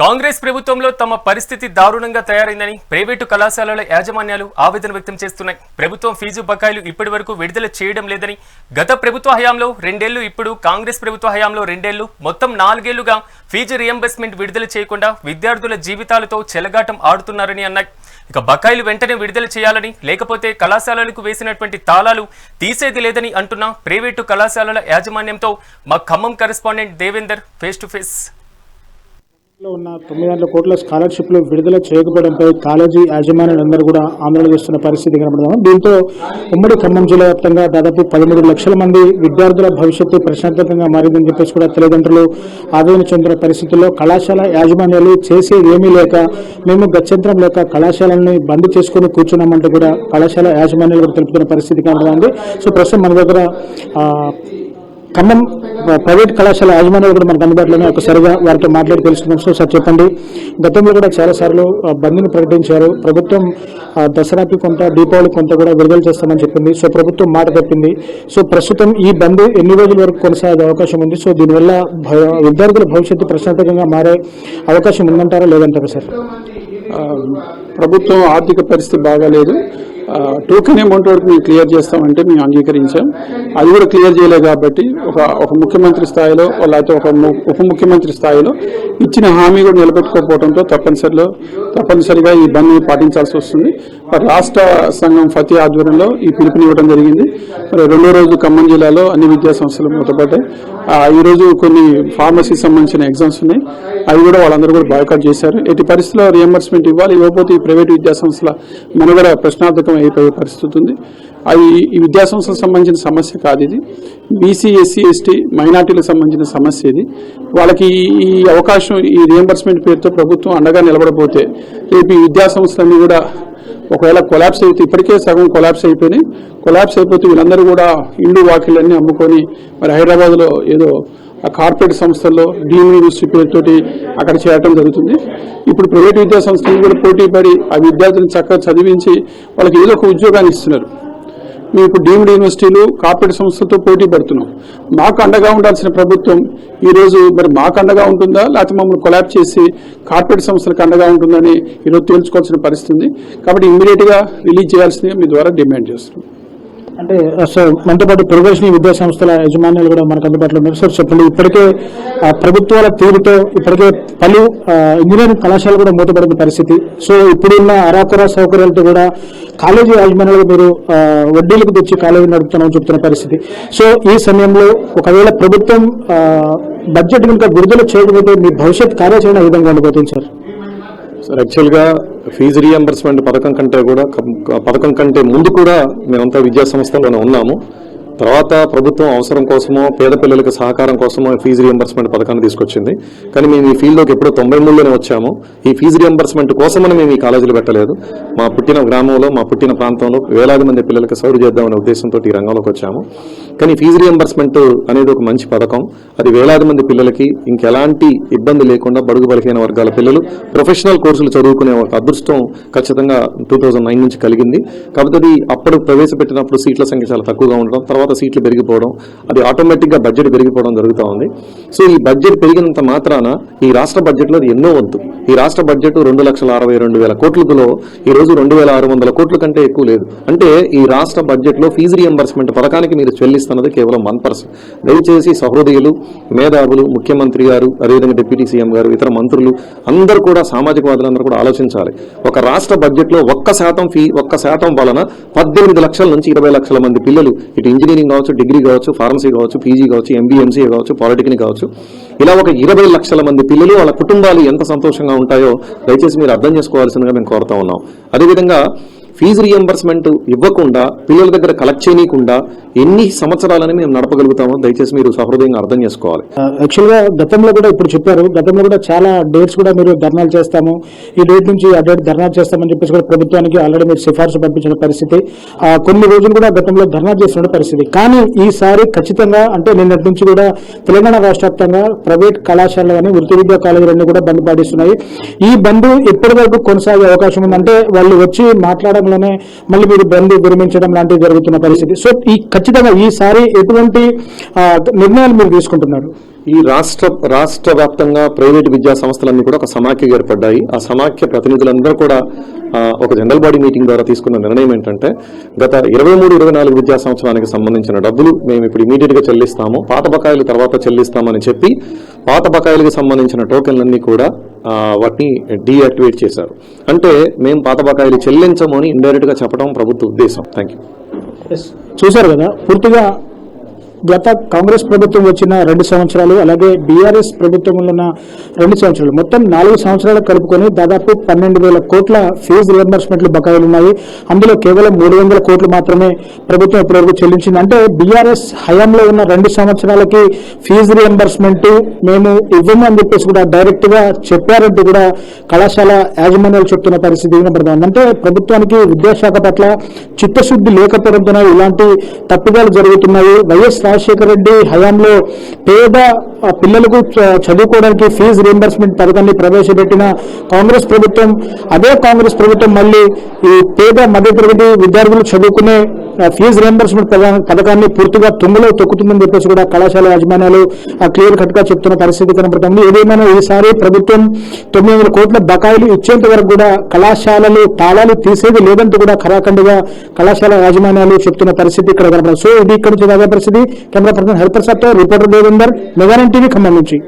కాంగ్రెస్ ప్రభుత్వంలో తమ పరిస్థితి దారుణంగా తయారైందని ప్రైవేటు కళాశాలల యాజమాన్యాలు ఆవేదన వ్యక్తం చేస్తున్నాయి. ప్రభుత్వం ఫీజు బకాయిలు ఇప్పటి వరకు విడుదల చేయడం లేదని గత ప్రభుత్వ హయాంలో రెండేళ్ళు ఇప్పుడు కాంగ్రెస్ ప్రభుత్వ హయాంలో రెండేళ్ళు మొత్తం నాలుగేళ్ళుగా ఫీజు రియంబర్స్మెంట్ విడుదల చేయకుండా విద్యార్థుల జీవితాలతో చెలగాటం ఆడుతున్నారని అన్నాయి. ఇక బకాయిలు వెంటనే విడుదల చేయాలని లేకపోతే కళాశాలలకు వేసినటువంటి తాళాలు తీసేది లేదని అంటున్న ప్రైవేటు కళాశాలల యాజమాన్యంతో మా Khammam correspondent Devender face to face. లో ఉన్న తొమ్మిది వందల కోట్ల స్కాలర్షిప్లు విడుదల చేయకపోవడంపై కాలేజీ యాజమాన్యులందరూ కూడా ఆందోళన చేస్తున్న పరిస్థితి కనబడుతుంది. దీంతో ఉమ్మడి ఖమ్మం జిల్లా వ్యాప్తంగా దాదాపు పదమూడు లక్షల మంది విద్యార్థుల భవిష్యత్తు ప్రశ్నార్థకంగా మారిందని చెప్పేసి కూడా తల్లిదండ్రులు ఆవేదన చెందిన పరిస్థితుల్లో కళాశాల యాజమాన్యాలు చేసేది ఏమీ లేక మేము గత్యంతరం లేక కళాశాలని బంద్ చేసుకుని కూర్చున్నామంటూ కూడా కళాశాల యాజమాన్యాలు కూడా తెలుపుతున్న పరిస్థితి కనబడుతుంది. సో ప్రస్తుతం మన దగ్గర ఖమ్మం ప్రైవేట్ కళాశాల యాజమాన్యాలు కూడా మనకు అందుబాటులోనే ఒకసారిగా వారితో మాట్లాడి తెలుసుకున్నాం సో సార్ చెప్పండి గతంలో కూడా చాలా సార్లు ఆ, బంద్ని ప్రకటించారు. ప్రభుత్వం దసరాకి కొంత దీపావళి కొంత కూడా విడుదల చేస్తామని చెప్పింది. సో ప్రభుత్వం మాట తప్పింది. సో ప్రస్తుతం ఈ బంద్ ఎన్ని రోజుల వరకు కొనసాగే అవకాశం ఉంది? సో దీనివల్ల విద్యార్థుల భవిష్యత్తు ప్రశ్నార్థకంగా మారే అవకాశం ఉందంటారా లేదంటారా సార్? ప్రభుత్వం ఆర్థిక పరిస్థితి బాగాలేదు. టోకెన్ అమౌంట్ వరకు మేము క్లియర్ చేస్తామంటే మేము అంగీకరించాం. అది కూడా క్లియర్ చేయలేదు కాబట్టి ఒక ఒక ముఖ్యమంత్రి స్థాయిలో లేకపోతే ఒక ము- ఉప ముఖ్యమంత్రి స్థాయిలో ఇచ్చిన హామీ కూడా నిలబెట్టుకోకపోవడంతో తప్పనిసరిలో తప్పనిసరిగా ఈ బంద్ని పాటించాల్సి వస్తుంది. మరి రాష్ట్ర సంఘం ఫతి ఆధ్వర్యంలో ఈ పిలుపునివ్వడం జరిగింది. మరి రెండో రోజు ఖమ్మం జిల్లాలో అన్ని విద్యా సంస్థలు మూతపడ్డాయి ఈరోజు ఈ రోజు కొన్ని ఫార్మసీ సంబంధించిన ఎగ్జామ్స్ ఉన్నాయి. అవి కూడా వాళ్ళందరూ కూడా బాయ్కాట్ చేశారు. ఎట్టి పరిస్థితుల్లో రియంబర్స్మెంట్ ఇవ్వాలి. ఇవ్వకపోతే ఈ ప్రైవేట్ విద్యాసంస్థల మనుగడ ప్రశ్నార్థకం అయిపోయే పరిస్థితి ఉంది. అవి ఈ విద్యాసంస్థలకు సంబంధించిన సమస్య కాదు ఇది. బీసీ ఎస్సీ ఎస్టీ మైనార్టీలకు సంబంధించిన సమస్య ఇది. వాళ్ళకి ఈ- అవకాశం ఈ రియంబర్స్మెంట్ పేరుతో ప్రభుత్వం అండగా నిలబడపోతే రేపు ఈ విద్యాసంస్థలన్నీ కూడా ఒకవేళ కొలాప్స్ అయితే ఇప్పటికే సగం కొలాప్స్ అయిపోయినాయి. కొలాప్స్ అయిపోతే వీళ్ళందరూ కూడా ఇండు వాకిళ్ళన్నీ అమ్ముకొని మరి హైదరాబాద్లో ఏదో ఆ కార్పొరేట్ సంస్థల్లో డీమ్ యూనివర్సిటీ పేరుతోటి అక్కడ చేయటం జరుగుతుంది. ఇప్పుడు ప్రైవేట్ విద్యా సంస్థలు కూడా పోటీ పడి ఆ విద్యార్థులను చక్కగా చదివించి వాళ్ళకి ఏదో ఒక ఉద్యోగాన్ని ఇస్తున్నారు. మేము ఇప్పుడు డీమ్డ్ యూనివర్సిటీలు కార్పొరేట్ సంస్థలతో పోటీ పడుతున్నాం. మాకు అండగా ఉండాల్సిన ప్రభుత్వం ఈరోజు మరి మాకు అండగా ఉంటుందా? లేకపోతే మమ్మల్ని కొలాబ్ చేసి కార్పొరేట్ సంస్థలకు అండగా ఉంటుందని ఈరోజు తేల్చుకోవాల్సిన పరిస్థితి ఉంది. కాబట్టి ఇమ్మీడియట్గా రిలీజ్ చేయాల్సిందిగా మీ ద్వారా డిమాండ్ చేస్తున్నాం. అంటే uh, సార్ మనతో పాటు ప్రొఫెషనల్ విద్యా సంస్థల యజమానులు కూడా మనకు అందుబాటులో ఉన్నారు. సార్ చెప్పండి ఇప్పటికే uh, ప్రభుత్వాల తీరుతో ఇప్పటికే పలు uh, ఇంజనీరింగ్ కళాశాలలు కూడా మూతపడిన పరిస్థితి. సో ఇప్పుడున్న అరాకొర సౌకర్యాలతో కూడా కాలేజీ యాజమాన్యాలు మీరు వడ్డీలకు తెచ్చి కాలేజీ నడుపుతున్నామని చెప్తున్న పరిస్థితి. సో ఈ సమయంలో ఒకవేళ ప్రభుత్వం బడ్జెట్ కనుక విడుదల చేయకపోతే మీ భవిష్యత్ కార్యాచరణ ఏ విధంగా ఉండబోతుంది సార్ సార్ యాక్చువల్గా ఫీజు రియంబర్స్మెంట్ పథకం కంటే కూడా పథకం కంటే ముందు కూడా మేమంతా విద్యా సంస్థలోనే ఉన్నాము. తర్వాత ప్రభుత్వం అవసరం కోసమో పేద పిల్లలకు సహకారం కోసమో ఫీజు రియంబర్స్మెంట్ పథకాన్ని తీసుకొచ్చింది. కానీ మేము ఈ ఫీల్డ్లోకి ఎప్పుడో తొంభై మూడులోనే వచ్చాము. ఈ ఫీజు రియంబర్స్మెంట్ కోసమని మేము ఈ కాలేజీలు పెట్టలేదు. మా పుట్టిన గ్రామంలో మా పుట్టిన ప్రాంతంలో వేలాది మంది పిల్లలకు సౌరు చేద్దామనే ఉద్దేశంతో ఈ రంగంలోకి వచ్చాము. కానీ ఫీజు రియంబర్స్మెంట్ అనేది ఒక మంచి పథకం. అది వేలాది మంది పిల్లలకి ఇంకెలాంటి ఇబ్బంది లేకుండా బడుగు బలహీన వర్గాల పిల్లలు ప్రొఫెషనల్ కోర్సులు చదువుకునే ఒక అదృష్టం ఖచ్చితంగా టూ థౌజండ్ నైన్ నుంచి కలిగింది. కాబట్టి అది అప్పుడు ప్రవేశపెట్టినప్పుడు సీట్ల సంఖ్య చాలా తక్కువగా ఉండడం తర్వాత సీట్లు పెరిగిపోవడం అది ఆటోమేటిక్గా బడ్జెట్ పెరిగిపోవడం జరుగుతూ ఉంది. సో ఈ బడ్జెట్ పెరిగినంత మాత్రాన ఈ రాష్ట్ర బడ్జెట్లో అది ఎన్నో వద్దు ఈ రాష్ట్ర బడ్జెట్ రెండు లక్షల అరవై రెండు వేల కోట్లతో ఈ రోజు రెండు వేల ఆరు వందల కోట్ల కంటే ఎక్కువ లేదు. అంటే ఈ రాష్ట్ర బడ్జెట్లో ఫీజు రియంబర్స్మెంట్ పథకానికి మీరు చెల్లిస్తున్నది కేవలం వన్ పర్సెంట్ దయచేసి సహృదయులు మేధావులు ముఖ్యమంత్రి గారు అదేవిధంగా డిప్యూటీ సీఎం గారు ఇతర మంత్రులు అందరూ కూడా సామాజికవాదులందరూ కూడా ఆలోచించాలి. ఒక రాష్ట్ర బడ్జెట్లో ఒక్క శాతం ఫీ ఒక్క శాతం వలన పద్దెనిమిది లక్షల నుంచి ఇరవై లక్షల మంది పిల్లలు ఇటు ఇంజనీరింగ్ కావచ్చు డిగ్రీ కావచ్చు ఫార్మసీ కావచ్చు పీజీ కావచ్చు ఎంబీఎంసీ కావచ్చు పాలిటెక్నిక్ కావచ్చు. ఇలా ఒక ఇరవై లక్షల మంది పిల్లలు వాళ్ళ కుటుంబాలు ఎంత సంతోషంగా ఉంటాయో దయచేసి మీరు అర్థం చేసుకోవాల్సిందిగా మేము కోరుతా ఉన్నాం. అదేవిధంగా ఫీజు రియంబర్స్మెంట్ ఇవ్వకుండా పిల్లల దగ్గర కలెక్ట్ చేయనీయకుండా ఎన్ని సంవత్సరాలని మేము నడపగలుగుతామో దయచేసి మీరు సహృదయంగా అర్థం చేసుకోవాలి. యాక్చువల్గా గతంలో కూడా ఇప్పుడు చెప్పారు. గతంలో కూడా చాలా డేట్స్ కూడా మీరు ధర్నాలు చేస్తాము. ఈ డేట్ నుంచి ఆ డేట్ ధర్నా చేస్తామని చెప్పేసి కూడా ప్రభుత్వానికి ఆల్రెడీ మీరు సిఫార్సు పంపించిన పరిస్థితి. ఆ, కొన్ని రోజులు కూడా గతంలో ధర్నా చేస్తున్న పరిస్థితి. కానీ ఈసారి ఖచ్చితంగా అంటే నిన్నటి నుంచి కూడా తెలంగాణ రాష్ట్ర వ్యాప్తంగా ప్రైవేట్ కళాశాలలు కానీ వృత్తి విద్యా కాలేజీలన్నీ కూడా బంద్ పాటిస్తున్నాయి. ఈ బంద్ ఎప్పటి వరకు కొనసాగే అవకాశం ఉందంటే వాళ్ళు వచ్చి మాట్లాడంలోనే మళ్ళీ మీరు బంద్ విరమించడం లాంటివి జరుగుతున్న పరిస్థితి. సో ఈ ఖచ్చితంగా ఈసారి ఎటువంటి నిర్ణయాలు మీరు తీసుకుంటున్నారు? ఈ రాష్ట్ర రాష్ట్ర వ్యాప్తంగా ప్రైవేట్ విద్యా సంస్థలన్నీ కూడా ఒక సమాఖ్య ఏర్పడ్డాయి. ఆ సమాఖ్య ప్రతినిధులందరూ కూడా ఒక జనరల్ బాడీ మీటింగ్ ద్వారా తీసుకున్న నిర్ణయం ఏంటంటే గత ఇరవై మూడు ఇరవై నాలుగు విద్యా సంవత్సరానికి సంబంధించిన డబ్బులు మేము ఇప్పుడు ఇమీడియట్గా చెల్లిస్తాము. పాత బకాయిలు తర్వాత చెల్లిస్తామని చెప్పి పాత బకాయిలకు సంబంధించిన టోకెన్లన్నీ కూడా వాటిని డీయాక్టివేట్ చేశారు. అంటే మేము పాత బకాయిలు చెల్లించము అని ఇండైరెక్ట్గా చెప్పడం ప్రభుత్వ ఉద్దేశం. థ్యాంక్ యూ చూశారు కదా పూర్తిగా గత కాంగ్రెస్ ప్రభుత్వం వచ్చిన రెండు సంవత్సరాలు అలాగే బీఆర్ఎస్ ప్రభుత్వంలో ఉన్న రెండు సంవత్సరాలు. మొత్తం నాలుగు సంవత్సరాలు కలుపుకొని దాదాపు పన్నెండు వేల కోట్ల ఫీజు రియంబర్స్మెంట్లు బకాయిలు ఉన్నాయి అందులో కేవలం మూడు వందల కోట్లు మాత్రమే ప్రభుత్వం ఇప్పటివరకు చెల్లించింది. అంటే బీఆర్ఎస్ హయాంలో ఉన్న రెండు సంవత్సరాలకి ఫీజు రియంబర్స్మెంట్ మేము ఇవ్వము అని చెప్పేసి కూడా డైరెక్ట్గా చెప్పారంటూ కూడా కళాశాల యాజమాన్యాలు చెప్తున్న పరిస్థితి వినబడుతుంది అంటే ప్రభుత్వానికి విద్యాశాఖ పట్ల చిత్తశుద్ధి లేకపోవడంతోనే ఇలాంటి తప్పిదాలు జరుగుతున్నాయి. వైఎస్ రాజశేఖర రెడ్డి హయాంలో పేద పిల్లలకు చదువుకోవడానికి ఫీజు రియంబర్స్మెంట్ పథకాన్ని ప్రవేశపెట్టిన కాంగ్రెస్ ప్రభుత్వం అదే కాంగ్రెస్ ప్రభుత్వం మళ్ళీ ఈ పేద మధ్యతరగతి విద్యార్థులు చదువుకునే ఫీజు రియంబర్స్మెంట్ పథకాన్ని పూర్తిగా తుంగలో తొక్కుతుందని చెప్పేసి కూడా కళాశాల యాజమాన్యాలు క్లియర్ కట్గా చెప్తున్న పరిస్థితి కనబడుతుంది. ఏదేమైనా ఈసారి ప్రభుత్వం తొమ్మిది వందల కోట్ల బకాయిలు ఇచ్చేంత వరకు కూడా కళాశాలలు తాళాలు తీసేది లేదంటూ కూడా ఖరాఖండిగా కళాశాల యాజమాన్యాలు చెప్తున్న పరిస్థితి ఇక్కడ కనబడుతుంది. సో ఇది ఇక్కడ నుంచి పరిస్థితి. కెమెరా పర్సన్ హరిప్రసాద్తో రిపోర్టర్ దేవేందర్ మెగానన్ టీవీ ఖమ్మం నుంచి.